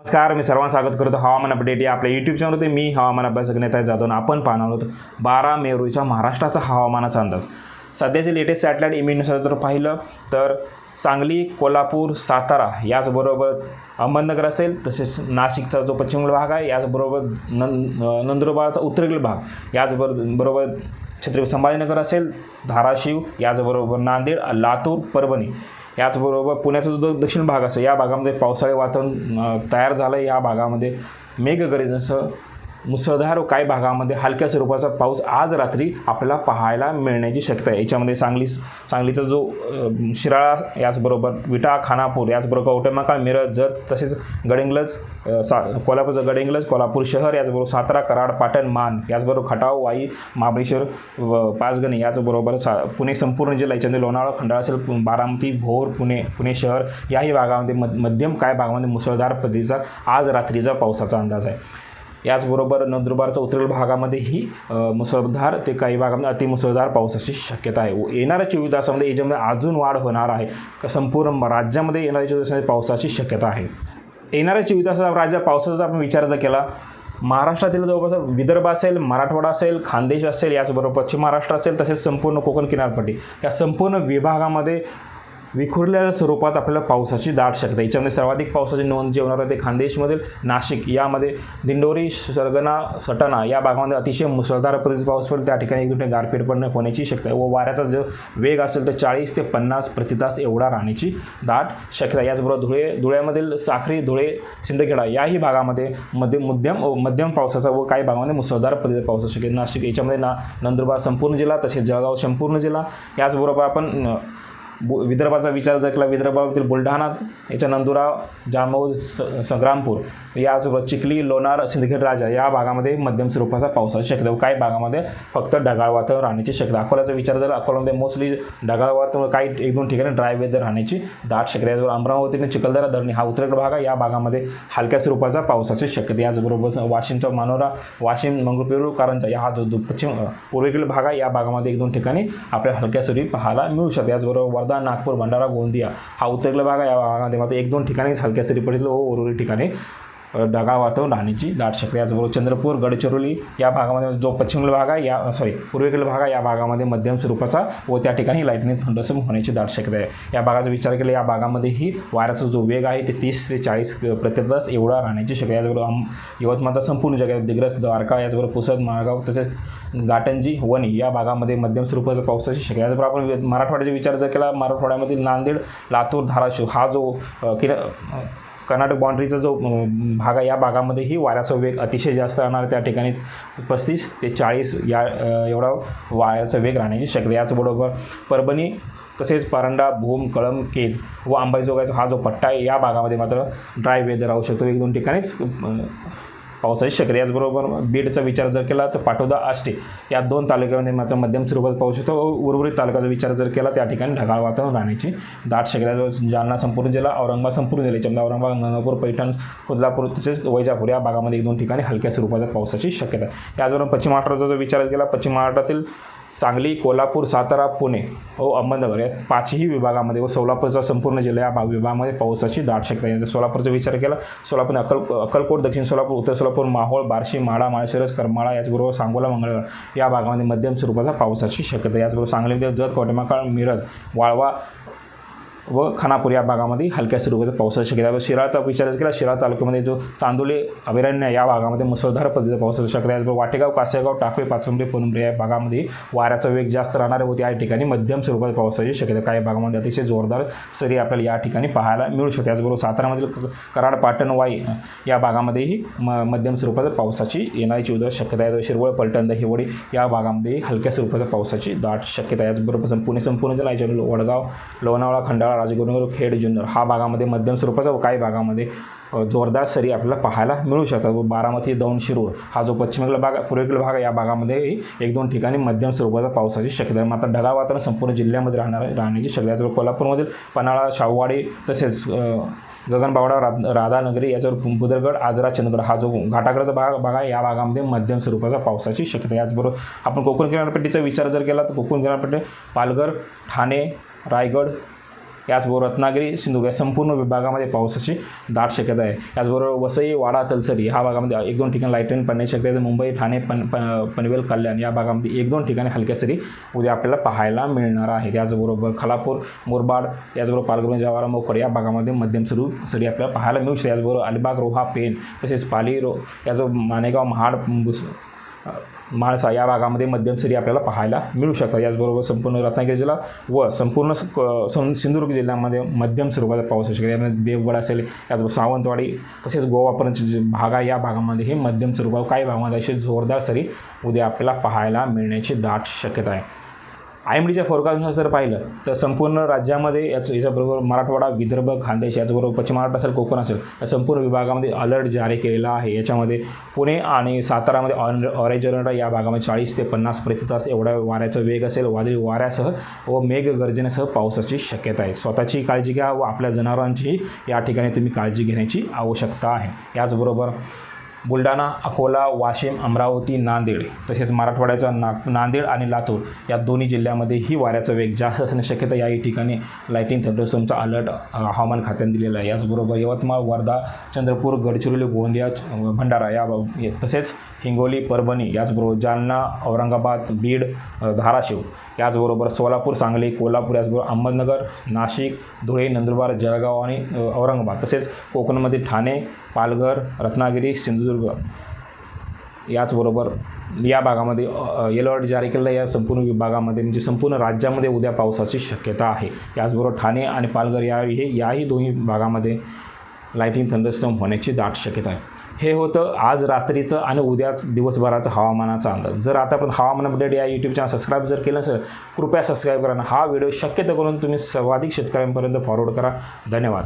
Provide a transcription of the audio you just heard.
नमस्कार मी सर्वांना स्वागत करतो हवामान अपडेट या आपल्या यूट्यूब चॅनलवरती मी हवामान अभ्यासक नेता जाधव आणि आपण पाहणार आहोत बारा मे रोजीचा महाराष्ट्राचा हवामानाचा अंदाज. सध्याचे लेटेस्ट सॅटेलाईट इमेजनुसार जर पाहिलं तर सांगली कोल्हापूर सातारा याचबरोबर अहमदनगर असेल तसेच नाशिकचा जो पश्चिम भाग आहे याचबरोबर नं नंदुरबारचा उत्तरेकडील भाग याचबरोबर बरोबर छत्रपती संभाजीनगर असेल धाराशिव याचबरोबर नांदेड लातूर परभणी. याचबरोबर पुण्याचा जो दक्षिण भाग असेल या भागामध्ये पावसाळी वातावरण तयार झालं या भागामध्ये मेघगर्जनेसह मुसळधार काही भागामध्ये हलक्या स्वरूपाचा पाऊस आज रात्री आपल्याला पाहायला मिळण्याची शक्यता आहे. याच्यामध्ये सांगली सांगलीचा जो शिराळा याचबरोबर विटा खानापूर याचबरोबर कवटेमाकाळ मिरज जत तसेच गडिंग्लज सा कोल्हापूरचं गडिंग्लज कोल्हापूर शहर याचबरोबर सातारा कराड पाटण मान याचबरोबर खटाव वाई महाबळेश्वर व पाचगणी याचबरोबर सा पुणे संपूर्ण जिल्हा याच्यामध्ये लोणावळा खंडाळा असेल बारामती भोर पुणे पुणे शहर याही भागामध्ये मध्यम काय भागामध्ये मुसळधार पद्धतीचा आज रात्रीचा पावसाचा अंदाज आहे. याचबरोबर नंदुरबारच्या उत्तरेल भागामध्येही मुसळधार ते काही भागामध्ये अतिमुसळधार पावसाची शक्यता आहे. व येणाऱ्या चोवीस तासामध्ये याच्यामध्ये अजून वाढ होणार आहे. का संपूर्ण राज्यामध्ये येणाऱ्या चोवीस तासामध्ये पावसाची शक्यता आहे. येणाऱ्या चोवीस तासाचा राज्यात पावसाचा आपण विचार जर केला महाराष्ट्रातील जवळपास विदर्भ असेल मराठवाडा असेल खानदेश असेल याचबरोबर पश्चिम महाराष्ट्र असेल तसेच संपूर्ण कोकण किनारपट्टी या संपूर्ण विभागामध्ये विखुरलेल्या स्वरूपात आपल्याला पावसाची दाट शकते याच्यामध्ये सर्वाधिक पावसाची नोंद जे होणार आहे ते खानदेशमधील नाशिक यामध्ये दिंडोरी सरगना सटाणा या भागामध्ये अतिशय मुसळधार पद्धतीचा पाऊस पडेल. त्या ठिकाणी एक दोन गारपीट पडणं होण्याची शक्यता आहे व वाऱ्याचा जो वेग असेल तर चाळीस ते पन्नास प्रतितास एवढा राहण्याची दाट शक्यता याचबरोबर धुळे धुळ्यामधील साखरी धुळे शिंदखेडा याही भागामध्ये मध्यम मध्यम मध्यम पावसाचा व काही भागामध्ये मुसळधार पद्धतीचा पाऊस असू शकेल नाशिक याच्यामध्ये ना नंदुरबार संपूर्ण जिल्हा तसेच जळगाव संपूर्ण जिल्हा. याचबरोबर आपण बु विदर्भाचा विचार जर केला विदर्भातील बुलढाणा याच्या नंदुरा जामोद स संग्रामपूर याचबरोबर चिखली लोणार सिंदखेड राजा या भागामध्ये मध्यम स्वरूपाचा पावसाची शक्यता काही भागामध्ये फक्त ढगाळ वातावरण राहण्याची शक्यता. अकोल्याचा विचार जर अकोल्यामध्ये मोस्टली ढगाळ वातावरण काही एक दोन ठिकाणी ड्राय वेदर राहण्याची दाट शक्यता याचबरोबर अमरावती आणि चिखलदरा धरणी हा उत्तरेकडे भाग आहे. या भागामध्ये हलक्या स्वरूपाचा पावसाची शक्यता याचबरोबर वाशिमचा मानोरा वाशिम मंगळपेरू कारंजा या हा जो पश्चिम पूर्वेकडील भाग आहे या भागामध्ये एक दोन ठिकाणी आपल्या हलक्या सरी पाहायला मिळू शकते. याचबरोबर वर्धा नागपूर भंडारा गोंदिया हा उत्तरेला भाग आहे. या भागामध्ये मात्र एक दोन ठिकाणीच हलक्या सरी पडतील. व उर्वरित ठिकाणी. ढगाळ वातावरण राहण्याची दाट शक्यता याचबरोबर चंद्रपूर गडचिरोली या भागामध्ये जो पश्चिमेकडील भाग आहे या सॉरी पूर्वेकडील भाग आहे या भागामध्ये मध्यम स्वरूपाचा व त्या ठिकाणी लाईटनिंग थंडसम होण्याची दाट शक्यता आहे. या भागाचा विचार केला या भागामध्येही वाऱ्याचा जो वेग आहे ते तीस ते चाळीस प्रति तास एवढा राहण्याची शक्यता याचबरोबर आम यवतमाळचा संपूर्ण जगात दिग्रस द्वारका याचबरोबर पुसद माळगाव तसेच गाटंजी वणी या भागामध्ये मध्यम स्वरूपाचा पावसाची शक्यता याचबरोबर आपण मराठवाड्याचा विचार जर केला मराठवाड्यामधील नांदेड लातूर धाराशिव हा जो किरा किन कर्नाटक बाउंड्रीचा जो भाग आहे या भागामध्येही वाऱ्याचा वेग अतिशय जास्त राहणार. त्या ठिकाणी पस्तीस ते चाळीस या एवढा वाऱ्याचा वेग राहण्याची शक्यता याचबरोबर परभणी तसेच परांडा भूम कळम केज व अंबाईजोगाईचा हा जो पट्टा आहे या भागामध्ये मात्र ड्राय वेदर राहू शकतो. एक दोन ठिकाणीच पावसाची शक्यता याचबरोबर बीडचा विचार जर केला तर पाटोदा आष्टे या दोन तालुक्यामध्ये मात्र मध्यम स्वरूपात पाऊस येतो. उर्वरित तालुक्याचा विचार जर केला त्या ठिकाणी ढगाळ वातावरण राहण्याची दाट शक्यता जालना संपूर्ण जिल्हा औरंगाबाद संपूर्ण जिल्हा याच्यामध्ये औरंगाबाद गंगापूर पैठण कोल्हापूर तसेच वैजापूर या भागामध्ये एक दोन ठिकाणी हलक्या स्वरूपाच्या पावसाची शक्यता त्याचबरोबर पश्चिम महाराष्ट्राचा जो विचार केला पश्चिम महाराष्ट्रातील सांगली कोल्हापूर सातारा पुणे व अहमदनगर या पाचही विभागामध्ये व सोलापूरचा संपूर्ण जिल्हा या भाग विभागामध्ये पावसाची दाट शक्यता आहे. सोलापूरचा विचार केला सोलापूर अकल अक्कलकोट दक्षिण सोलापूर उत्तर सोलापूर माहोळ बार्शी माळा माळशिरस करमाळा याचबरोबर सांगोला मंगळगड या भागामध्ये मध्यम स्वरूपाचा पावसाची शक्यता याचबरोबर सांगलीमध्ये जत कोटेमाकाळ मिरज वाळवा व खानापूर या भागामध्ये हलक्या स्वरूपाचा पावसाची शक्यता आहे. शिराळचा विचार केला शिराळ तालुक्यामध्ये जो चांदोली अभयारण्य या भागामध्ये मुसळधार पद्धतीचा पावसाची शक्यता आहे वाटेगाव कासेगाव टाकळी पाचंबे पनुंबरी या भागामध्ये वाऱ्याचा वेग जास्त राहणार होती. या ठिकाणी मध्यम स्वरूपात पावसाची शक्यता काही भागामध्ये अतिशय जोरदार सरी आपल्याला या ठिकाणी पाहायला मिळू शकते याचबरोबर सातारामधील क- कराड पाटण वाई या भागामध्येही म मध्यम स्वरूपाच्या पावसाची येण्याची उद्या शक्यता आहे. शिरवळ पलटण दहिवडी या भागामध्ये हलक्या स्वरूपाच्या पावसाची दाट शक्यता आहे. याचबरोबर पुणे संपूर्ण जिल्हा वडगाव लोणावळा खंडाळा राजगुरुनगर खेड जुन्नर हा भागामध्ये मध्यम स्वरूपाचा व काही भागामध्ये जोरदार सरी आपल्याला पाहायला मिळू शकतात. व बारामती दौंड शिरूर हा जो पश्चिमेकडील भाग आहे, पूर्वेकडील भाग या भागामध्ये एक दोन ठिकाणी मध्यम स्वरूपाचा पावसाची शक्यता आहे. मात्र ढगाळ वातावरण संपूर्ण जिल्ह्यामध्ये राहणार राहण्याची शक्यता आहे. त्याचबरोबर कोल्हापूरमधील पन्हाळा शाहूवाडी तसेच गगनबावडा रा राधानगरी याच्यावर बुदरगड आजरा चंद्रगड हा जो घाटागडचा भाग भाग आहे या भागामध्ये मध्यम स्वरूपाचा पावसाची शक्यता आहे. याचबरोबर आपण कोकण किनारपट्टीचा विचार जर केला तर कोकण किनारपट्टी पालघर ठाणे रायगड याचबरोबर रत्नागिरी सिंधुदुर्ग या संपूर्ण विभागामध्ये पावसाची दाट शक्यता आहे. याचबरोबर वसई वाडा तलसरी ह्या भागामध्ये एक दोन ठिकाणी लाईटन पडण्याची शक्यता आहे. मुंबई ठाणे पन पन पनवेल कल्याण या भागामध्ये एक दोन ठिकाणी हलक्या सरी उद्या आपल्याला पाहायला मिळणार आहे. त्याचबरोबर खलापूर मुरबाड याचबरोबर पालघर जवारा मोकड या भागामध्ये मध्यम सरू सरी आपल्याला पाहायला मिळू शकते. याचबरोबर अलिबाग रोहा पेन तसेच पाली रो याचबरोबर मानेगाव महाड माळसा या भागामध्ये मध्यम सरी आपल्याला पाहायला मिळू शकतात. याचबरोबर संपूर्ण रत्नागिरी जिल्हा व संपूर्ण सिंधुदुर्ग जिल्ह्यामध्ये मध्यम स्वरूपाचा पाऊस असू शकतो. यामध्ये देवगड असेल याचबरोबर सावंतवाडी तसेच गोवापर्यंत जे भाग आहे या भागामध्ये हे मध्यम स्वरूपावर काही भागामध्ये अशी जोरदार सरी उद्या आपल्याला पाहायला मिळण्याची दाट शक्यता आहे. आय एम डीच्या फोरकास्टनुसार जर पाहिलं तर संपूर्ण राज्यामध्ये याच याच्याबरोबर मराठवाडा विदर्भ खानदेश याचबरोबर पश्चिम महाराष्ट्र असेल कोकण असेल या संपूर्ण विभागामध्ये अलर्ट जारी केलेला आहे. याच्यामध्ये पुणे आणि सातारामध्ये ऑन ऑरेंज अलर्ट या भागामध्ये चाळीस ते पन्नास प्रति तास एवढा वाऱ्याचा वेग असेल वादळी वाऱ्यासह व मेघगर्जनेसह पावसाची शक्यता आहे. स्वतःची काळजी घ्या व आपल्या जनावरांचीही या ठिकाणी तुम्ही काळजी घेण्याची आवश्यकता आहे. याचबरोबर बुलढाणा अकोला वाशिम अमरावती नांदेड तसेच मराठवाड्याचा ना नांदेड आणि लातूर या दोन्ही जिल्ह्यामध्ये ही वाऱ्याचा वेग जास्त असण्याची शक्यता याही ठिकाणी लाईटिंग थंडरस्टॉमचा अलर्ट हवामान खात्याने दिलेला आहे. याचबरोबर यवतमाळ वर्धा चंद्रपूर गडचिरोली गोंदिया च- भंडारा या तसेच हिंगोली परभणी याचबरोबर जालना औरंगाबाद बीड धाराशिव याचबरोबर सोलापूर सांगली कोल्हापूर याचबरोबर अहमदनगर नाशिक धुळे नंदुरबार जळगाव आणि औरंगाबाद तसेच कोकणमध्ये ठाणे पालघर रत्नागिरी सिंधुदुर्ग. याचबरोबर या भागामध्ये येलो अलर्ट जारी केलेला या संपूर्ण विभागामध्ये म्हणजे संपूर्ण राज्यामध्ये उद्या पावसाची शक्यता आहे. याचबरोबर ठाणे आणि पालघर या हे याही दोन्ही भागामध्ये लाईटिंग थंडरस्टॉम होण्याची दाट शक्यता आहे. हे होतं आज रात्रीचं आणि उद्याच दिवसभराचं हवामानाचा अंदाज. जर आतापर्यंत हवामान अपडेट या यूट्यूब चॅनल सबस्क्राईब जर केलं नसेल कृपया सबस्क्राईब करा हा व्हिडिओ शक्यतो करून तुम्ही सर्वाधिक शेतकऱ्यांपर्यंत फॉरवर्ड करा. धन्यवाद.